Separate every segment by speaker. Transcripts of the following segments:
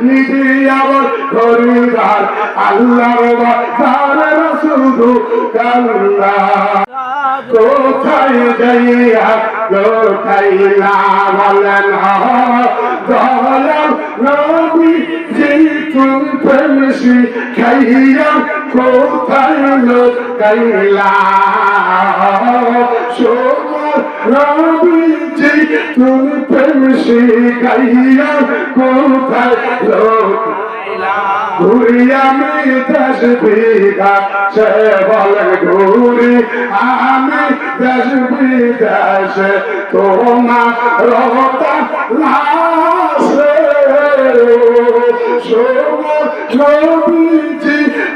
Speaker 1: নিজে আবার খরিদার আল্লাহর বাজার শুধু কাল্লা কোথায় যাইয়া লোকাইলা বলেন দলাম নবী যে প্রেমসি খাইয়া কোথায় লোকাইলা সোমার নবী তুম প্রেমসি খাইয়া কোথায় লোকাইলা ঘুরি আমি দেশ বিদেশে বলেন ঘুরি। আমি দেশ বিদেশে তোমার রতা নবীজি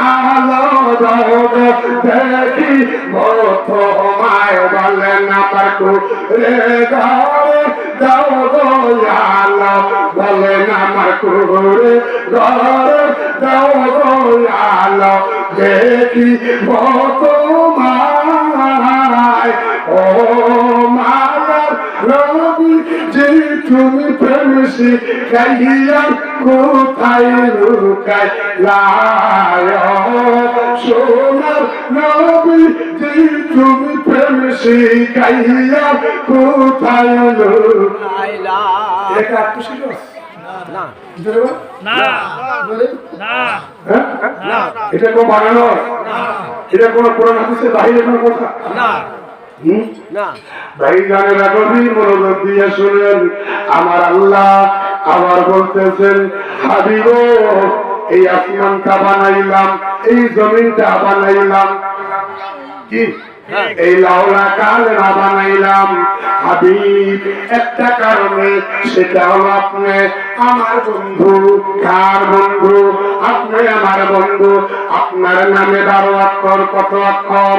Speaker 1: আলো দাও দেখি মত মায় বলেন আমার কুড়ে গেলে দাও আলো বলেন আমার কুড়ে গেলে দাও আলো দেখি মত মায় ও মায়ার রবি, যে তুমি প্রেম শিখাইয়া কোথায় লুকাই লায় সোনার নবী যে তুমি প্রেম শিখাইয়া কোথায় লুকাই এটা আত্মশীল
Speaker 2: না।
Speaker 3: না। না।
Speaker 1: হ্যাঁ? এটা কোনো বানানো এটা কোনো কোরআন হাদিসের বাইরে কোনো কথা?
Speaker 2: না।
Speaker 1: ভাই গানের আগবি মনোযোগ দিয়ে শুনেন। আমার আল্লাহ আবার বলতেছেন হাবিব এই আসমানটা বানাইলাম এই জমিনটা বানাইলাম। কি? এই লাউলা কালরা বানাইলাম। হাবিব একটা কারণে সেটা হলো আপনি আমার বন্ধু। কার বন্ধু? আপনি আমার বন্ধু। আপনার নামে বারো অক্ষর কত অক্ষর?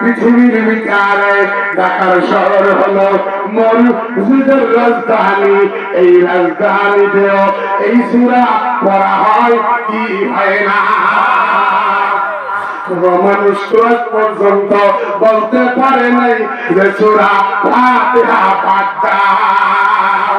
Speaker 1: পৃথিবীর বিকারে ঢাকার শহর হলো রাজধানী। এই রাজধানীতেও এই সুরা পড়া হয়, কি হয় না? পর্যন্ত বলতে পারে নাই যে সুরা ফাতিহা দাও।